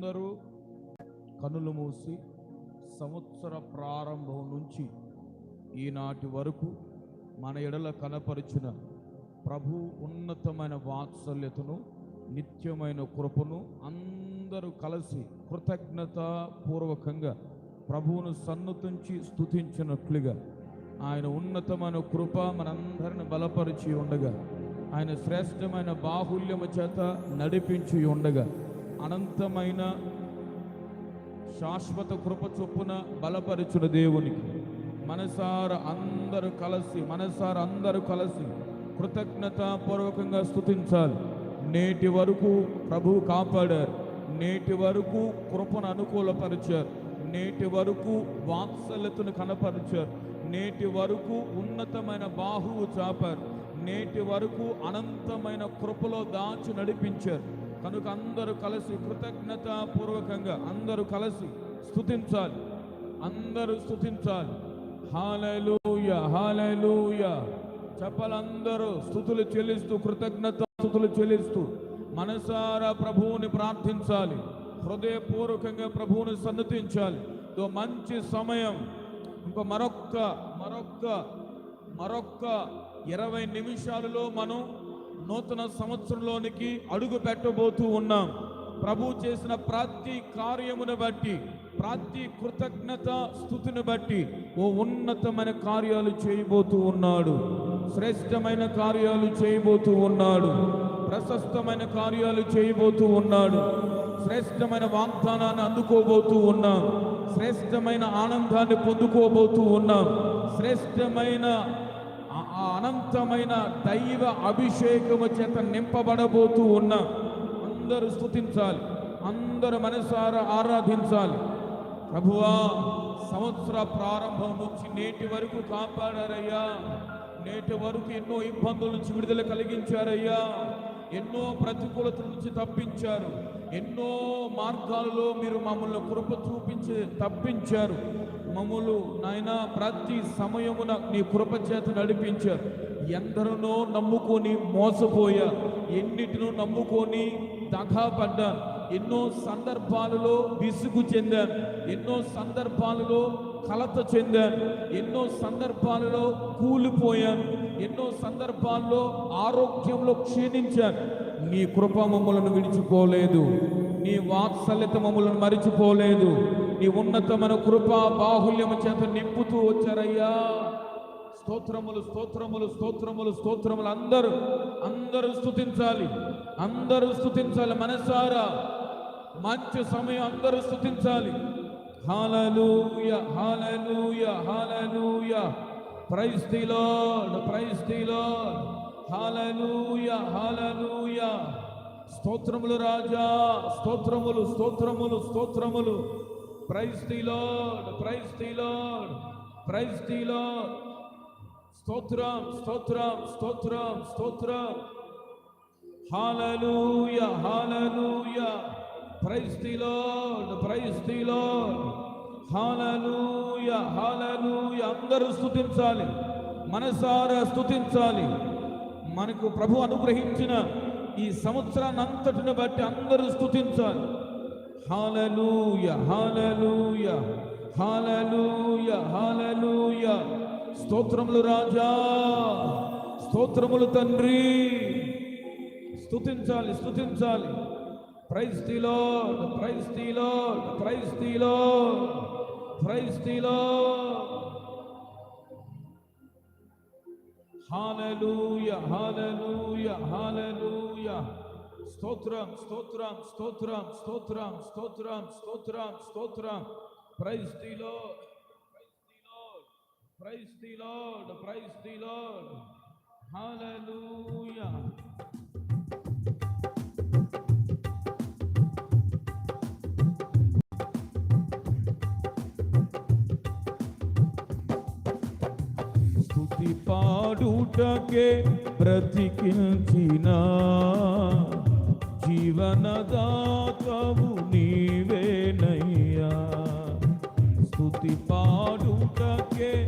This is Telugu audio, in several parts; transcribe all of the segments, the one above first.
అందరూ కనులు మూసి సంవత్సర ప్రారంభం నుంచి ఈనాటి వరకు మన ఎడల కనపరిచిన ప్రభు ఉన్నతమైన వాత్సల్యతను నిత్యమైన కృపను అందరూ కలిసి కృతజ్ఞతాపూర్వకంగా ప్రభువును సన్నతించి స్తుతించినట్లుగా ఆయన ఉన్నతమైన కృప మనందరిని బలపరిచి ఉండగా ఆయన శ్రేష్టమైన బాహుల్యము చేత నడిపించి ఉండగా అనంతమైన శాశ్వత కృప చొప్పున బలపరచున దేవునికి మనసార అందరూ కలిసి మనసార అందరూ కలిసి కృతజ్ఞతాపూర్వకంగా స్థుతించాలి నేటి వరకు ప్రభు కాపాడారు. నేటి వరకు కృపను అనుకూలపరిచారు. నేటి వరకు వాత్సల్యతను కనపరిచారు. నేటి వరకు ఉన్నతమైన బాహువు చాపారు. నేటి వరకు అనంతమైన కృపలో దాచి నడిపించారు. కనుక అందరూ కలిసి కృతజ్ఞతాపూర్వకంగా అందరూ కలిసి స్థుతించాలి అందరూ స్థుతించాలి హాలూయ హాలూయ చెప్పలందరూ స్థుతులు చెల్లిస్తూ కృతజ్ఞత స్థుతులు చెల్లిస్తూ మనసారా ప్రభువుని ప్రార్థించాలి. హృదయపూర్వకంగా ప్రభువుని సన్నతించాలి ఇదో మంచి సమయం. ఇంకో మరొక్క మరొక్క మరొక్క ఇరవై నిమిషాలలో మనం నూతన సంవత్సరంలోనికి అడుగు పెట్టబోతూ ఉన్నాం. ప్రభు చేసిన ప్రతి కార్యమును బట్టి ప్రతి కృతజ్ఞత స్థుతిని బట్టి ఓ ఉన్నతమైన కార్యాలు చేయబోతూ ఉన్నాడు. శ్రేష్టమైన కార్యాలు చేయబోతూ ఉన్నాడు. ప్రశస్తమైన కార్యాలు చేయబోతూ ఉన్నాడు. శ్రేష్టమైన వాగ్దానాన్ని అందుకోబోతూ ఉన్నాం. శ్రేష్టమైన ఆనందాన్ని పొందుకోబోతూ ఉన్నాం. శ్రేష్టమైన ఆ అనంతమైన దైవ అభిషేకము చేత నింపబడబోతూ ఉన్నాం అందరూ స్థుతించాలి అందరూ మనసారా ఆరాధించాలి. ప్రభువా సంవత్సర ప్రారంభం నుంచి నేటి వరకు కాపాడారయ్యా. నేటి వరకు ఎన్నో ఇబ్బందుల నుంచి విడుదల కలిగించారయ్యా. ఎన్నో ప్రతికూలతల నుంచి తప్పించారు. ఎన్నో మార్గాలలో మీరు మమ్మల్ని కృప చూపించి తప్పించారు. మమ్మలు నాయన ప్రతి సమయమున నీ కృపచేత నడిపించారు. ఎందరినో నమ్ముకొని మోసపోయా ఎన్నిటినో నమ్ముకొని దగాపడ్డాను ఎన్నో సందర్భాలలో విసుగు చెందాను ఎన్నో సందర్భాలలో కలత చెందాను ఎన్నో సందర్భాలలో కూలిపోయాను ఎన్నో సందర్భాల్లో ఆరోగ్యంలో క్షీణించాను నీ కృప మమ్మలను విడిచిపోలేదు. నీ వాత్సల్యత మమ్మలను మరిచిపోలేదు. నీ ఉన్నతమైన కృపా బాహుల్యము చేత నింపుతూ వచ్చారయ్యా. స్తోత్రములు స్తోత్రములు స్తోత్రములు స్తోత్రములు. అందరూ అందరూ స్థుతించాలి అందరూ స్థుతించాలి మనసారా. మంచి సమయం అందరూ స్థుతించాలి hallelujah hallelujah hallelujah praise the Lord praise the Lord hallelujah hallelujah స్తోత్రములు రాజా స్తోత్రములు స్తోత్రములు స్తోత్రములు. Praise the Lord praise the Lord praise the Lord స్తోత్రం స్తోత్రం స్తోత్రం స్తోత్రం హాలూయ హాలూయ ప్రైజ్ లార్డ్ ప్రైజ్ లార్డ్ హాలూయ హాలూయ అందరూ స్థుతించాలి మనసారా స్తుతించాలి. మనకు ప్రభు అనుగ్రహించిన ఈ సంవత్సరాన్ని అంతటిని బట్టి అందరూ స్తుతించాలి. హాలూయ హాలూయ హాలూయ హాలూయ స్తోత్రములు రాజా స్తోత్రములు తండ్రి. స్తుతించాలి స్తుతించాలి. Praise the Lord praise the Lord praise the praise the Lord hallelujah స్తోత్రం స్తోత్రం స్తోత్రం స్తోత్రం స్తోత్రం స్తోత్రం స్తోత్రం. Praise the Lord praise the Lord praise the Lord hallelujah స్తుతి పాడుటకే బ్రతికించిన. జీవనదాతవు నీవేనయ్యా. స్థుతి పాడుటకే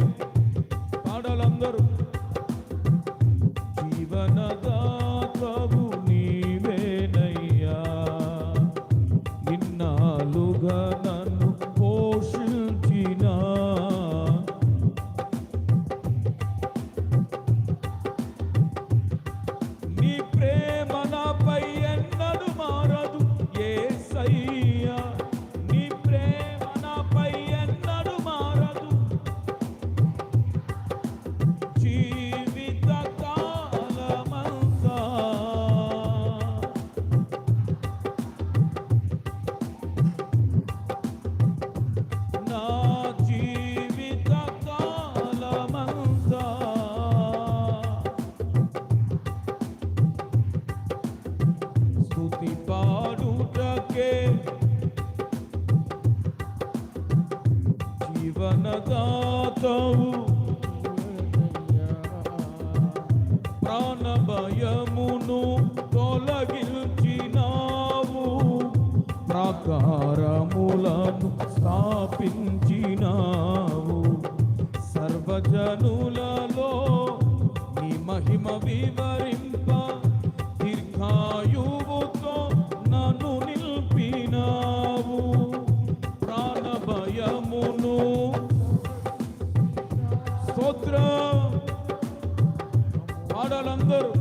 ఆడలందరూ.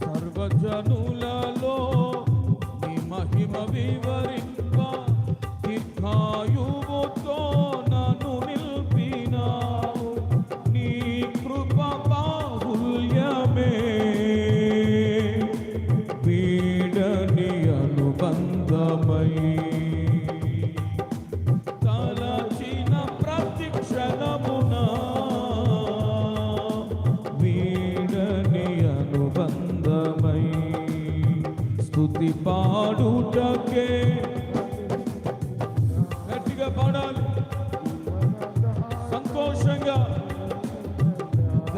సర్వజనులలో నీ మహిమ వివరింప దీర్ఘాయు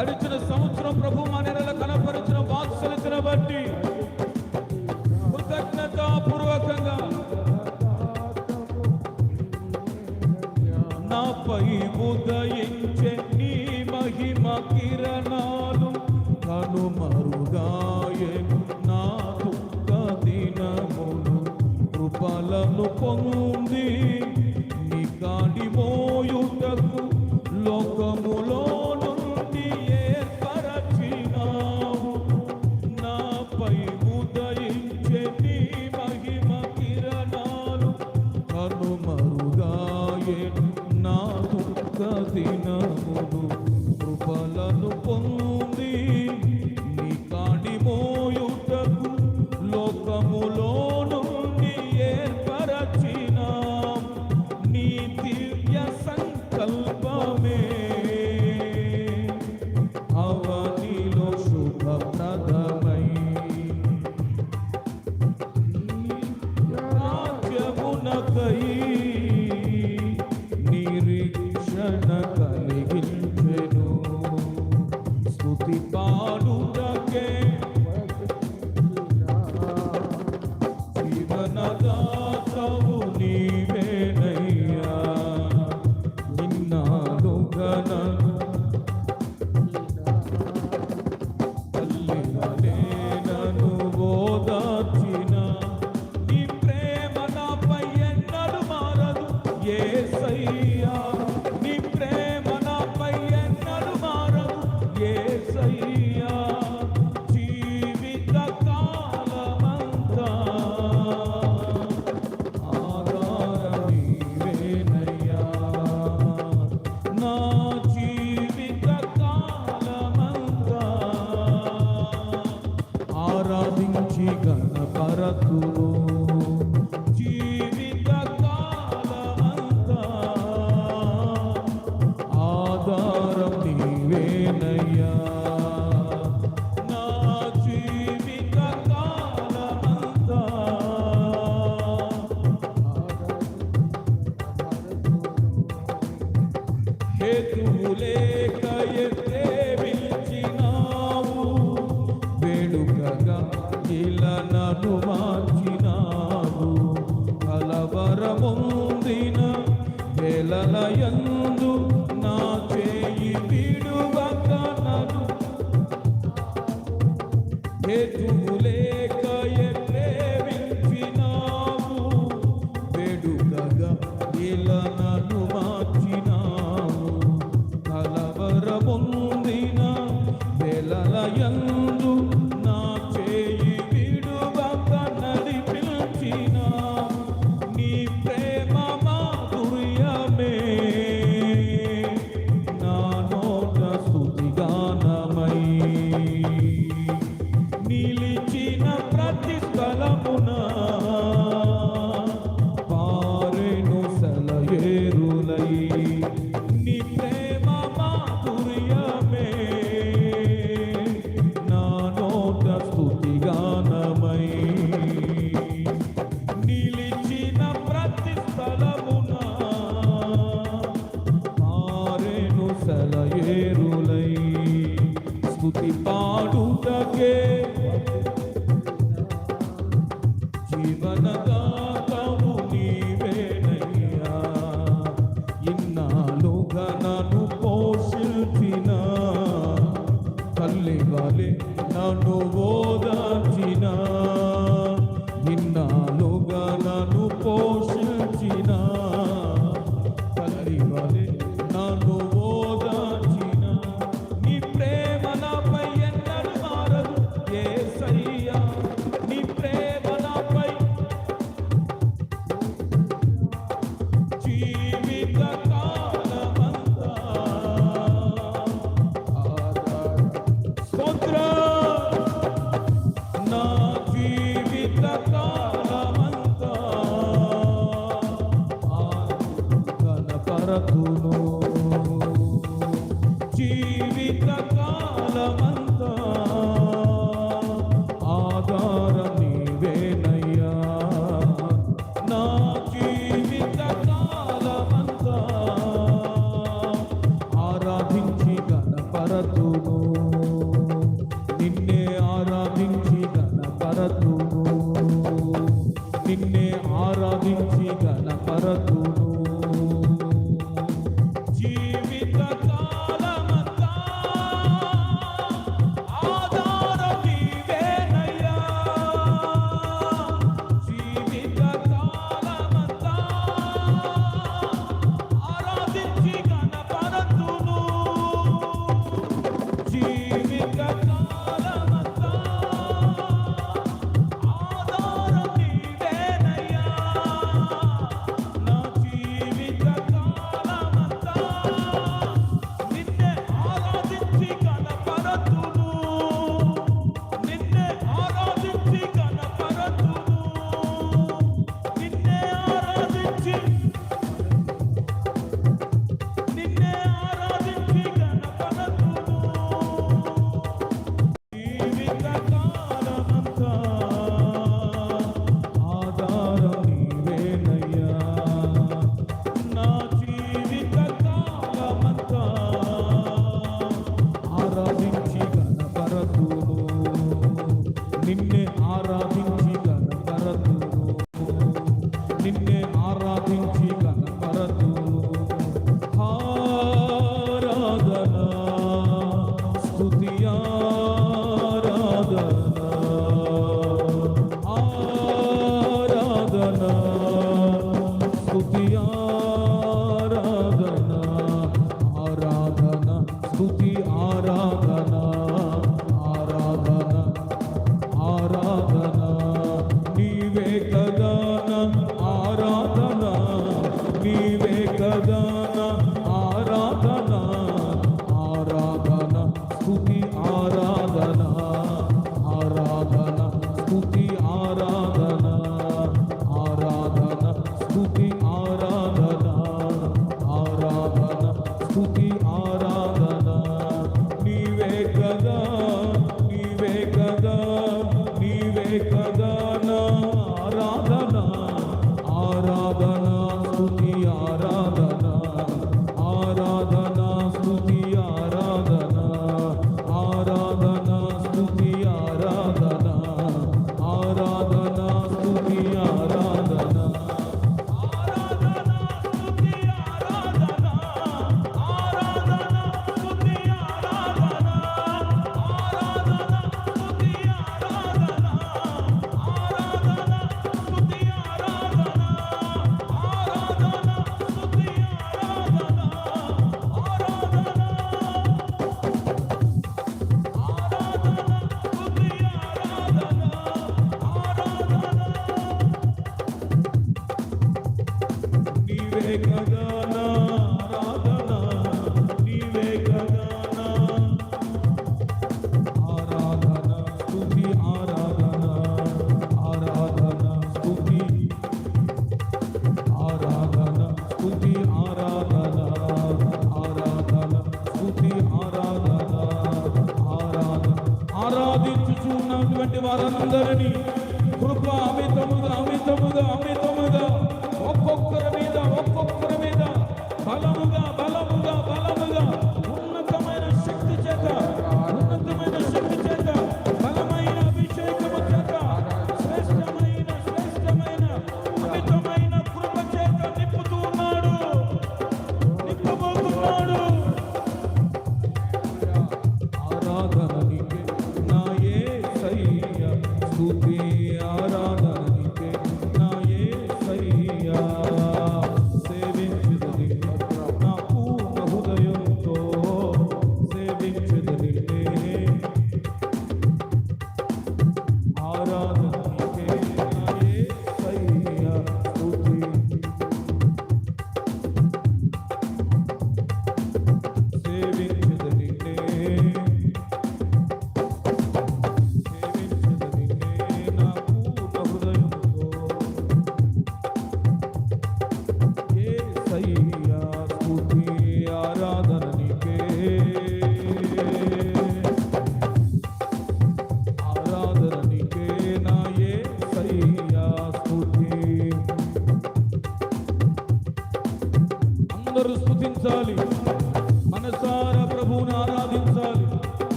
గడిచిన సంవత్సరం ప్రభు మా నెలలో కనపరిచిన వాత్సల్యతను బట్టి కృతజ్ఞతాపూర్వకంగా నాపై ఉదయం స్థుతి పాడుటకే. রাখুন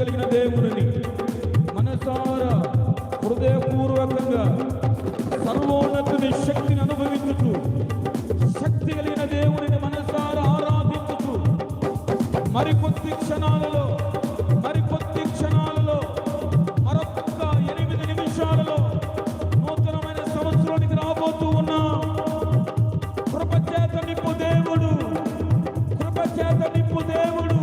కలిగిన దేవుని మనసార హృదయపూర్వకంగా సర్వోన్నతుని శక్తిని అనుభవించుతూ శక్తి కలిగిన దేవుడిని మనసార ఆరాధించుతూ మరికొద్ది క్షణాలలో మరికొద్ది క్షణాలలో మరొక్క ఎనిమిది నిమిషాలలో నూతనమైన సంవత్సరానికి రాబోతూ ఉన్నా. కృపచేత నిప్పు దేవుడు కృపచేత నిప్పు దేవుడు.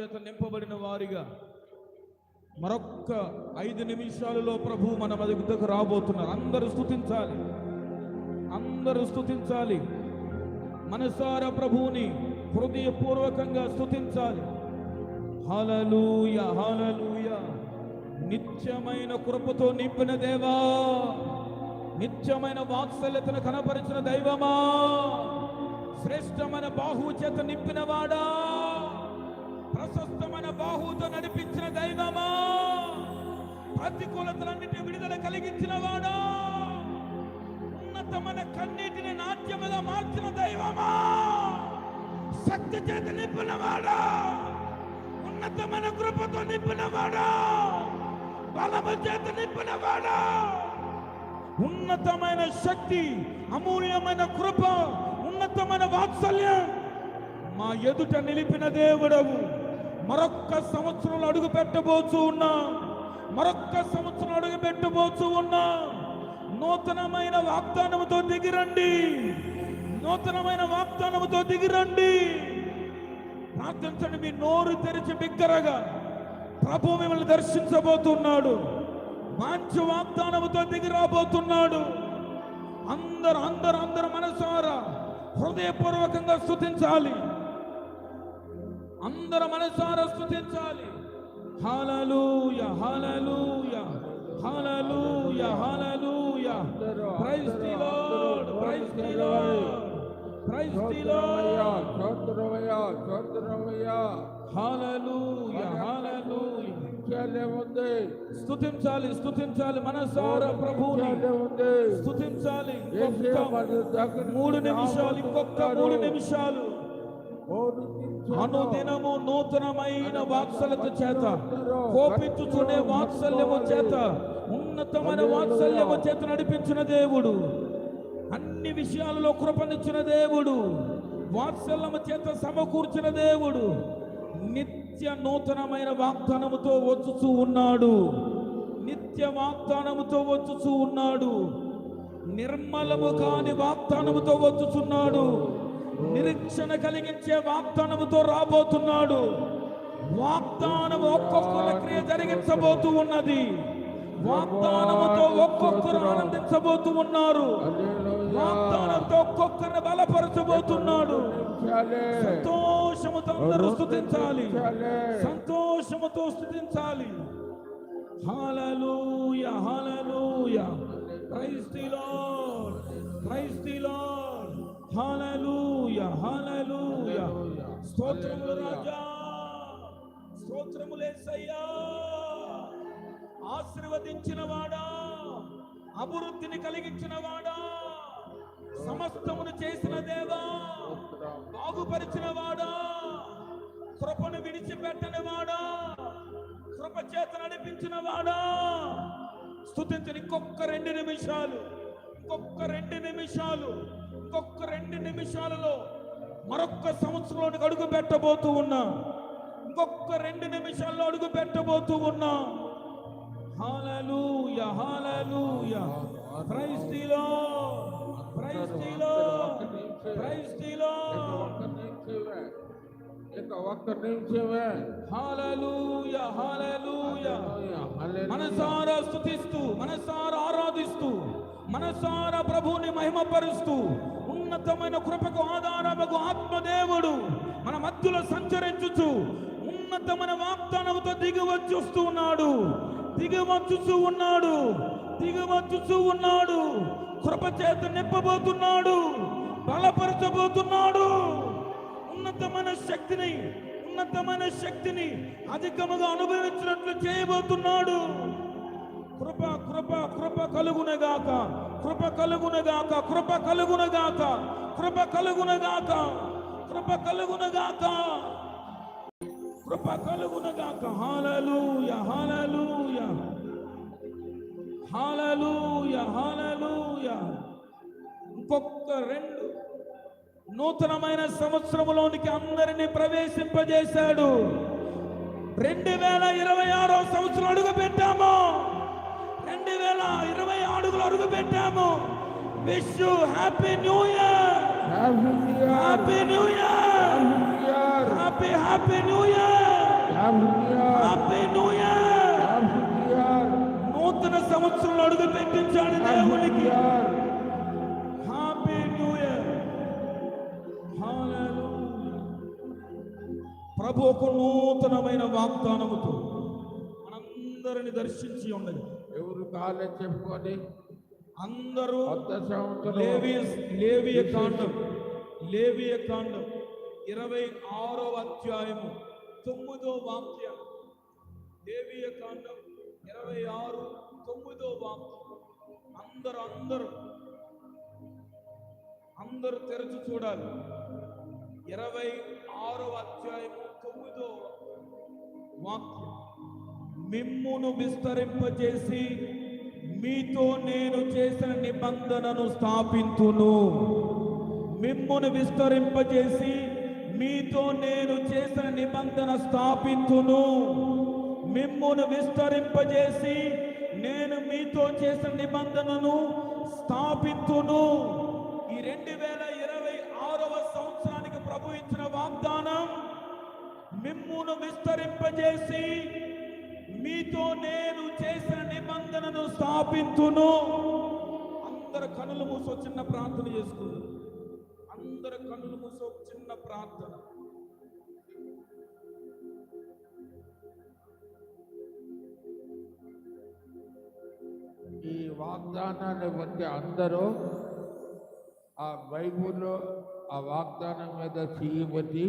చేత నింపబడిన వారిగా మరొక్క ఐదు నిమిషాలలో ప్రభు మన వద్దకు రాబోతున్నారు. అందరూ స్థుతించాలి అందరూ స్థుతించాలి మనసార ప్రభువుని హృదయపూర్వకంగా స్థుతించాలి హలలుయ హలలుయ నిత్యమైన కృపతో నింపిన దేవా. నిత్యమైన వాత్సల్యతను కనపరిచిన దైవమా. శ్రేష్టమైన బాహు చేత నింపినవాడా బాహుతో నడిపించిన దైవమా? ప్రతికూలతలన్నిటి విడుదల కలిగించిన వాడా? ఉన్నతమైన కన్నీటిని నాట్యముగా మార్చిన దైవమా? శక్తి చేత నింపినవాడా ఉన్నతమైన కృపతో నింపినవాడా బలము చేత నింపినవాడా ఉన్నతమైన శక్తి అమూల్యమైన కృప ఉన్నతమైన వాత్సల్యం మా ఎదుట నిలిపిన దేవుడవు. మరొక్క సంవత్సరంలో అడుగు పెట్టబోచు ఉన్నా మరొక్క సంవత్సరం అడుగు పెట్టబోచు ఉన్నా నూతనమైన వాగ్దానముతో దిగిరండి. నూతనమైన వాగ్దానముతో దిగిరండి. ప్రార్థించండి మీ నోరు తెరిచి బిగ్గరగా ప్రభు మిమ్మల్ని దర్శించబోతున్నాడు. మంచి వాగ్దానముతో దిగిరాబోతున్నాడు అందరు అందరు అందరు మనసారా హృదయపూర్వకంగా స్థుతించాలి అందరు మనసారా స్తుతించాలి. Hallelujah hallelujah hallelujah hallelujah. Praise the Lord praise the Lord praise the Lord చోద్రమయ్యా చోద్రమయ్యా. Hallelujah hallelujah. ఉంది. స్తుతించాలి స్తుతించాలి మనసారా ప్రభువుని. స్తుతించాలి మూడు నిమిషాలు ఇంకొక మూడు నిమిషాలు. అనుదినము నూతనమైన వాత్సల్యత చేత కోపించుచునే వాత్సల్యము చేత ఉన్నతమైన వాత్సల్యము చేత నడిపించిన దేవుడు. అన్ని విషయాలలో కృపనిచ్చిన దేవుడు. వాత్సల్యము చేత సమకూర్చిన దేవుడు. నిత్య నూతనమైన వాగ్దానముతో వచ్చుచూ ఉన్నాడు. నిత్య వాగ్దానముతో వచ్చుచూ ఉన్నాడు. నిర్మలము కాని వాగ్దానముతో వచ్చుచున్నాడు. నిరీక్షణ కలిగించే వాగ్దానముతో రాబోతున్నాడు. వాగ్దానం ఒక్కొక్కరు క్రియ జరిగించబోతూ ఉన్నది. వాగ్దానముతో ఒక్కొక్కరు ఆనందించబోతూ ఉన్నారు. వాగ్దానంతో ఒక్కొక్కరిని బలపరచబోతున్నాడు. సంతోషముతో అందరూ స్థుతించాలి సంతోషముతో స్థుతించాలి హల్లెలూయా హల్లెలూయా. క్రైస్తీలో క్రైస్తీలో లార్డ్ హల్లెలూయా హల్లెలూయా స్తోత్రములు రాజా. ఆశీర్వదించిన వాడా అభివృద్ధిని కలిగించిన వాడా సమస్తమును చేసిన దేవా. బాగుపరిచిన వాడా కృపను విడిచిపెట్టని వాడా కృప చేత నడిపించిన వాడా స్తుతించని ఇంకొక రెండు నిమిషాలు. ఇంకొక రెండు నిమిషాలు. ఇంకొక రెండు నిమిషాలలో మరొక్క సంవత్సరంలో అడుగు పెట్టబోతూ ఉన్నా. ఇంకొక రెండు నిమిషాల్లో అడుగు పెట్టబోతూ ఉన్నా. హాలలు హాలలు క్రైస్తీలో క్రైస్తీలో క్రైస్తీలో ఒక్క నిమిషమే మనసారా స్తుతిస్తూ మనసారా ఆరాధిస్తూ మనసారా ప్రభువుని మహిమపరుస్తూ ఉన్నతమైన కృపకు ఆధారముకు ఆత్మదేవుడు మన మధ్యలో సంచరించుచు ఉన్నతమైన వాగ్దానముతో దిగివచ్చుస్తూ ఉన్నాడు. దిగివచ్చుచూ ఉన్నాడు. దిగివచ్చుచూ ఉన్నాడు. కృప చేత నింపబోతున్నాడు. బలపరచబోతున్నాడు. ఉన్నతమైన శక్తిని ఉన్నతమైన శక్తిని అధికముగా అనుభవించినట్లు చేయబోతున్నాడు. కృప కృప కృప కలుగునగాక కృప కలుగునగాక కృప కలుగునగాక కృప కలుగునగాక కృప కలుగునగాక కృప కలుగునగాక హాలూయ హాలూయ హాలూయ హాలూయ ఇంకొక రెండు నూతనమైన సంవత్సరంలోనికి అందరినీ ప్రవేశింపజేశాడు. రెండు వేల ఇరవై ఆరో సంవత్సరం అడుగు పెట్టాము రెండు వేల ఇరవై ఆడుగులు అడుగు పెట్టాము wish happy new year happy new year happy happy new year happy new year నూతన సంవత్సరంలో అడుగు పెట్టించాడు దేవునికి హ్యాపీ న్యూ ఇయర్ ప్రభు ఒక నూతనమైన వాగ్దానముతో మనందరిని దర్శించి ఉండదు. ఎవరు కాలే చెప్పుకొని? అందరూ కొత్త సంవత్సరం లేవియ లేవియ కాండం లేవియ కాండం. ఇరవై ఆరో అధ్యాయము తొమ్మిదో వాక్యం. లేవియ కాండం ఇరవై ఆరు తొమ్మిదో వాక్యం. అందరూ అందరూ అందరూ తెరచి చూడాలి. ఇరవై ఆరో అధ్యాయము తొమ్మిదో వాక్యం. మిమ్మును విస్తరింపజేసి మీతో నేను చేసిన నిబంధనను స్థాపింతును. మిమ్మును విస్తరింపజేసి మీతో నేను చేసిన నిబంధన స్థాపింతును. మిమ్మును విస్తరింపజేసి నేను మీతో చేసిన నిబంధనను స్థాపింతును. ఈ రెండు వేల ఇరవై ఆరవ సంవత్సరానికి ప్రభు ఇచ్చిన వాగ్దానం మిమ్మును విస్తరింపజేసి మీతో నేను చేసిన నిబంధనను స్థాపించును. అందరు కనులు మూసో చిన్న ప్రార్థన చేసుకున్నారు అందరు కనులు మూసో చిన్న ప్రార్థన. ఈ వాగ్దానాన్ని బట్టి అందరూ ఆ బైబుల్లో ఆ వాగ్దానం మీద చేయబట్టి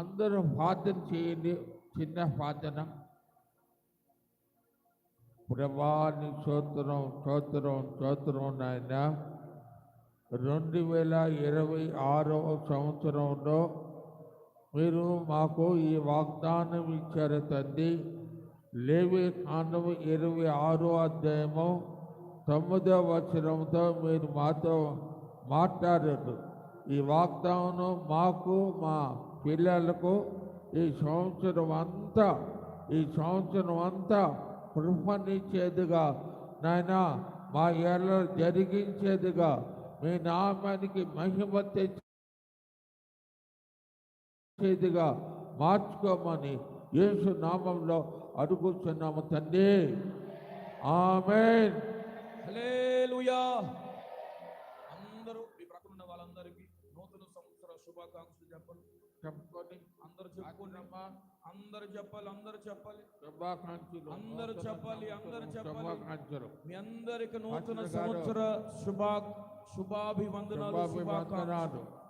అందరూ ప్రార్థన చేయండి. చిన్న ప్రార్థన. ప్రభాని స్తోత్రం స్తోత్రం స్తోత్రం నాయన. రెండు వేల ఇరవై ఆరవ సంవత్సరంలో మీరు మాకు ఈ వాగ్దానం ఇచ్చారు తండ్రి. లేవి కాండం ఇరవై ఆరో అధ్యాయము తొమ్మిదవ వచనంతో మీరు మాతో మాట్లాడారు ఈ వాగ్దానం మాకు మా పిల్లలకు ఈ సంవత్సరం అంతా ఈ సంవత్సరం అంతా కృపనిచ్చేదిగా నాయన మా ఏళ్ళ జరిగించేదిగా. మీ నామానికి మహిమ తెచ్చేదిగా. మార్చుకోమని యేసు నామంలో అడుగుతున్నాము తండ్రి. ఆమె అందరూ మీ ప్రక్కన వాళ్ళందరికీ నూతన సంవత్సర శుభాకాంక్షలు చెప్పండి చెప్పుకొని అందరూ చెప్పుకోండి. అమ్మా అందరూ చెప్పాలి అందరూ చెప్పాలి. అందరూ చెప్పాలి, అందరూ చెప్పాలి. మీ అందరికి నూతన. సంవత్సర శుభా శుభాభివందనాలు శుభాభివందనాలు. శుభాకాంక్షలు.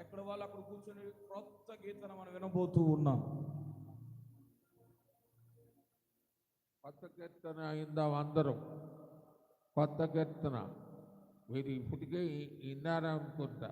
ఎక్కడ వాళ్ళు అక్కడ కూర్చొని క్రొత్త గీతను మనం వినబోతూ ఉన్నాం. కొత్త కీర్తన అయిందాం అందరం. కొత్త కీర్తన. మీరు ఇప్పటికే విన్నారనుకుంటా.